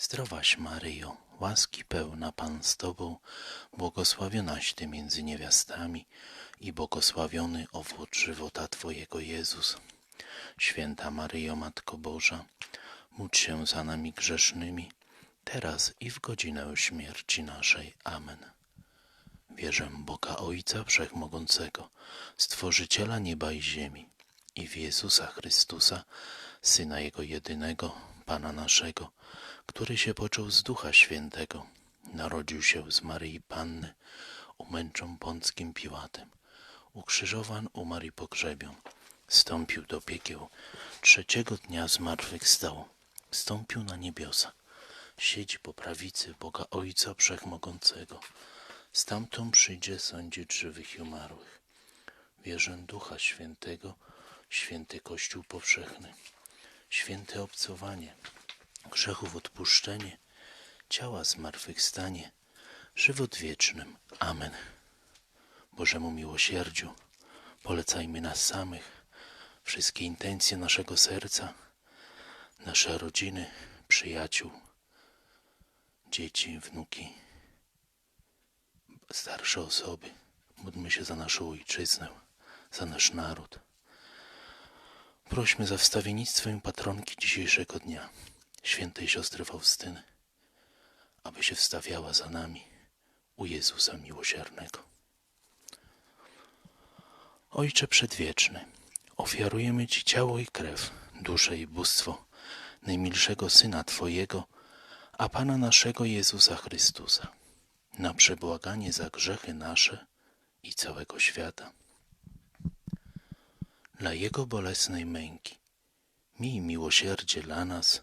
Zdrowaś Maryjo, łaski pełna Pan z Tobą, błogosławionaś Ty między niewiastami i błogosławiony owoc żywota Twojego Jezus. Święta Maryjo, Matko Boża, módl się za nami grzesznymi, teraz i w godzinę śmierci naszej. Amen. Wierzę Boga Ojca Wszechmogącego, Stworzyciela nieba i ziemi i w Jezusa Chrystusa, Syna Jego jedynego, Pana naszego, który się począł z Ducha Świętego, narodził się z Maryi Panny, umęczą Pąckim Piłatem, ukrzyżowan, umarł i pogrzebion, stąpił do piekieł, trzeciego dnia zmartwychwstał, stąpił na niebiosa, siedzi po prawicy Boga Ojca Wszechmogącego, stamtąd przyjdzie sądzić żywych i umarłych. Wierzę Ducha Świętego, święty Kościół powszechny, święte obcowanie, grzechów odpuszczenie, ciała zmartwychwstanie, żywot wiecznym. Amen. Bożemu miłosierdziu polecajmy nas samych, wszystkie intencje naszego serca, nasze rodziny, przyjaciół, dzieci, wnuki, starsze osoby. Módlmy się za naszą ojczyznę, za nasz naród. Prośmy za wstawiennictwem patronki dzisiejszego dnia, świętej siostry Faustyny, aby się wstawiała za nami u Jezusa Miłosiernego. Ojcze Przedwieczny, ofiarujemy Ci ciało i krew, duszę i bóstwo najmilszego Syna Twojego, a Pana naszego Jezusa Chrystusa, na przebłaganie za grzechy nasze i całego świata. Dla Jego bolesnej męki, miej miłosierdzie dla nas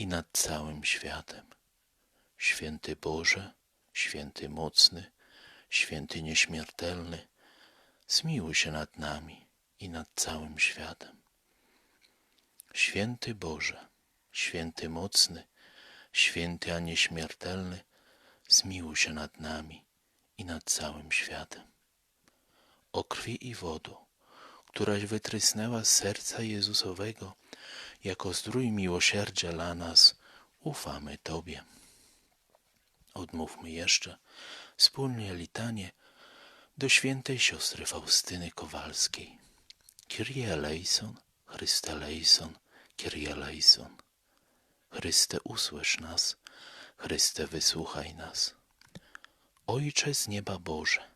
i nad całym światem. Święty Boże, święty mocny, święty nieśmiertelny, zmiłuj się nad nami i nad całym światem. Święty Boże, święty mocny, święty a nieśmiertelny, zmiłuj się nad nami i nad całym światem. O krwi i wodo, któraś wytrysnęła z serca Jezusowego, jako zdrój miłosierdzia dla nas, ufamy Tobie. Odmówmy jeszcze wspólnie litanie do świętej siostry Faustyny Kowalskiej. Kyrie eleison, Chryste eleison, Kyrie eleison. Chryste usłysz nas, Chryste wysłuchaj nas. Ojcze z nieba Boże,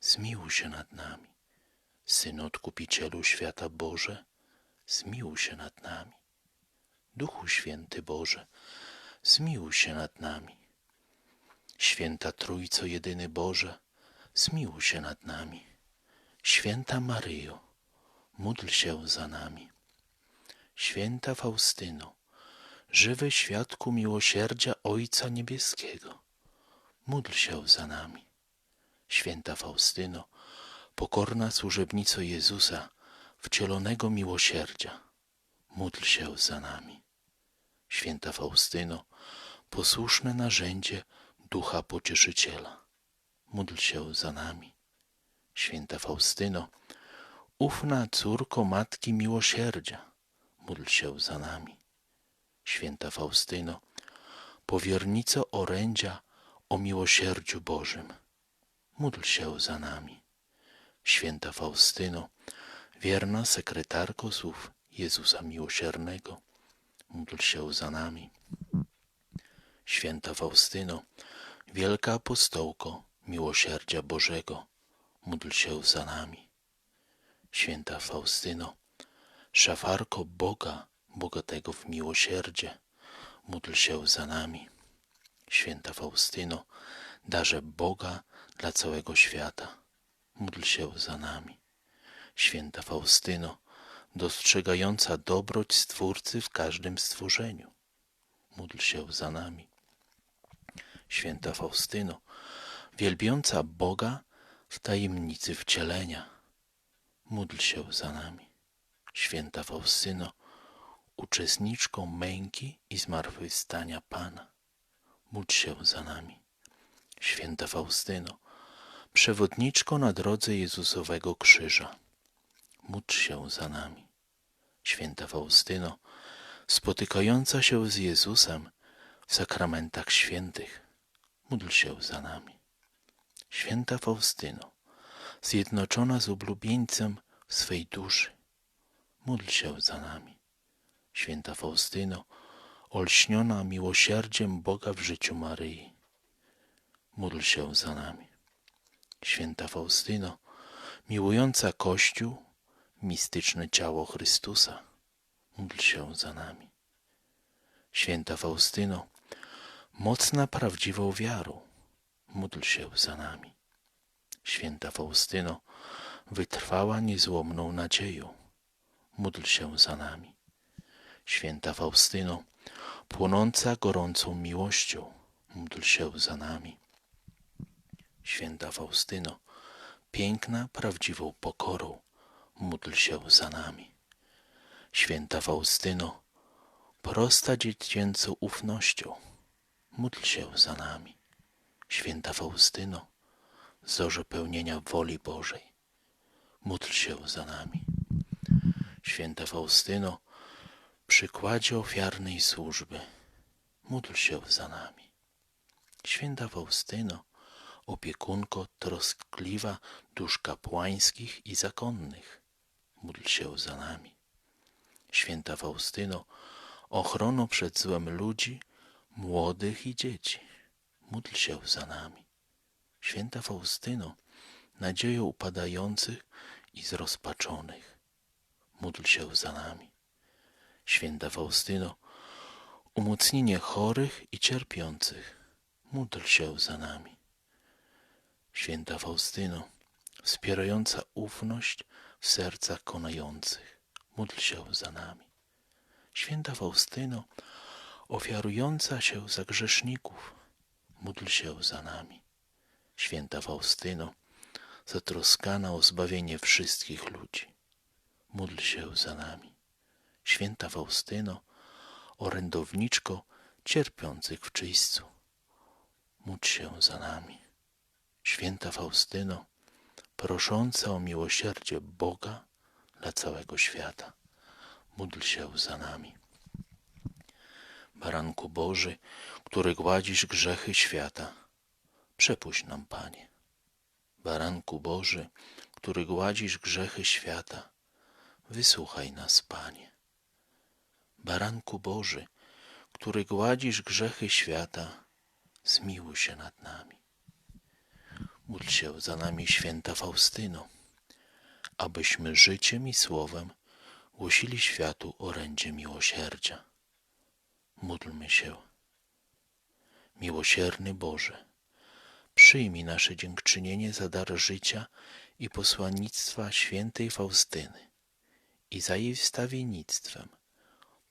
zmiłuj się nad nami. Synu Odkupicielu świata Boże, zmiłuj się nad nami. Duchu Święty Boże, zmiłuj się nad nami. Święta Trójco Jedyny Boże, zmiłuj się nad nami. Święta Maryjo, módl się za nami. Święta Faustyno, żywy świadku miłosierdzia Ojca Niebieskiego, módl się za nami. Święta Faustyno, pokorna służebnico Jezusa, wcielonego miłosierdzia, módl się za nami. Święta Faustyno, posłuszne narzędzie Ducha Pocieszyciela, módl się za nami. Święta Faustyno, ufna córko Matki Miłosierdzia, módl się za nami. Święta Faustyno, powiernico orędzia o miłosierdziu Bożym, módl się za nami. Święta Faustyno, wierna sekretarko słów Jezusa Miłosiernego, módl się za nami. Święta Faustyno, wielka apostołko miłosierdzia Bożego, módl się za nami. Święta Faustyno, szafarko Boga, bogatego w miłosierdzie, módl się za nami. Święta Faustyno, darze Boga dla całego świata, módl się za nami. Święta Faustyno, dostrzegająca dobroć Stwórcy w każdym stworzeniu, módl się za nami. Święta Faustyno, wielbiąca Boga w tajemnicy wcielenia, módl się za nami. Święta Faustyno, uczestniczką męki i zmartwychwstania Pana, módl się za nami. Święta Faustyno, przewodniczko na drodze Jezusowego krzyża, módl się za nami. Święta Faustyno, spotykająca się z Jezusem w sakramentach świętych, módl się za nami. Święta Faustyno, zjednoczona z oblubieńcem swej duszy, módl się za nami. Święta Faustyno, olśniona miłosierdziem Boga w życiu Maryi, módl się za nami. Święta Faustyno, miłująca Kościół, mistyczne ciało Chrystusa, módl się za nami. Święta Faustyno, mocna prawdziwą wiarą, módl się za nami. Święta Faustyno, wytrwała niezłomną nadzieją, módl się za nami. Święta Faustyno, płonąca gorącą miłością, módl się za nami. Święta Faustyno, piękna prawdziwą pokorą, módl się za nami. Święta Faustyno, prosta dziecięcą ufnością, módl się za nami. Święta Faustyno, zorze pełnienia woli Bożej, módl się za nami. Święta Faustyno, przykładzie ofiarnej służby, módl się za nami. Święta Faustyno, opiekunko troskliwa dusz kapłańskich i zakonnych, módl się za nami. Święta Faustyno, ochrono przed złem ludzi, młodych i dzieci, módl się za nami. Święta Faustyno, nadzieją upadających i zrozpaczonych, módl się za nami. Święta Faustyno, umocnienie chorych i cierpiących, módl się za nami. Święta Faustyno, wspierająca ufność w sercach konających, módl się za nami. Święta Faustyno, ofiarująca się za grzeszników, módl się za nami. Święta Faustyno, zatroskana o zbawienie wszystkich ludzi, módl się za nami. Święta Faustyno, orędowniczko cierpiących w czyśćcu, módl się za nami. Święta Faustyno, prosząca o miłosierdzie Boga dla całego świata, módl się za nami. Baranku Boży, który gładzisz grzechy świata, przepuść nam, Panie. Baranku Boży, który gładzisz grzechy świata, wysłuchaj nas, Panie. Baranku Boży, który gładzisz grzechy świata, zmiłuj się nad nami. Módl się za nami, święta Faustyno, abyśmy życiem i słowem głosili światu orędzie miłosierdzia. Módlmy się. Miłosierny Boże, przyjmij nasze dziękczynienie za dar życia i posłannictwa świętej Faustyny i za jej wstawiennictwem.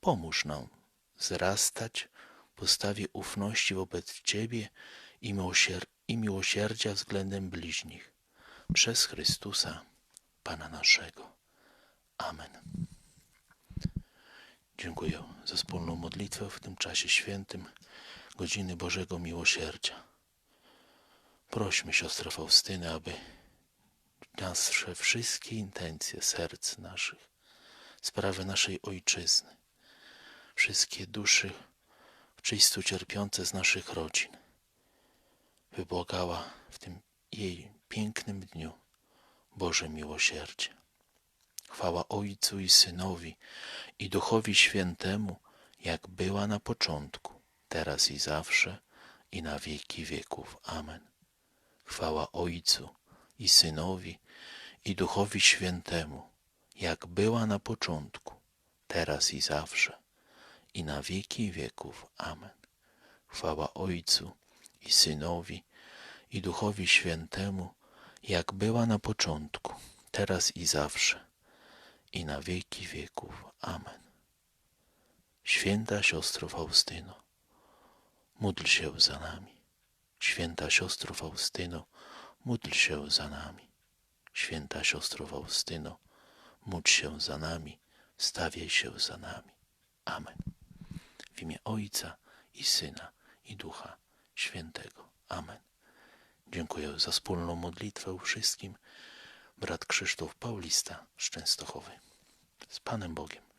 Pomóż nam wzrastać w postawie ufności wobec Ciebie i, miłosier- i miłosierdzia względem bliźnich. Przez Chrystusa, Pana naszego. Amen. Dziękuję za wspólną modlitwę w tym czasie świętym godziny Bożego Miłosierdzia. Prośmy siostrę Faustynę, aby nasze wszystkie intencje serc naszych, sprawy naszej ojczyzny, wszystkie duszy w czystu cierpiące z naszych rodzin, wybłagała w tym jej pięknym dniu Boże miłosierdzie. Chwała Ojcu i Synowi i Duchowi Świętemu, jak była na początku, teraz i zawsze, i na wieki wieków. Amen. Chwała Ojcu i Synowi i Duchowi Świętemu, jak była na początku, teraz i zawsze, i na wieki wieków. Amen. Chwała Ojcu i Synowi i Duchowi Świętemu, jak była na początku, teraz i zawsze, i na wieki wieków. Amen. Święta siostro Faustyno, módl się za nami. Święta siostro Faustyno, módl się za nami. Święta siostro Faustyno, módl się za nami, stawiaj się za nami. Amen. W imię Ojca i Syna i Ducha Świętego. Amen. Dziękuję za wspólną modlitwę wszystkim. Brat Krzysztof Paulista z Częstochowy. Z Panem Bogiem.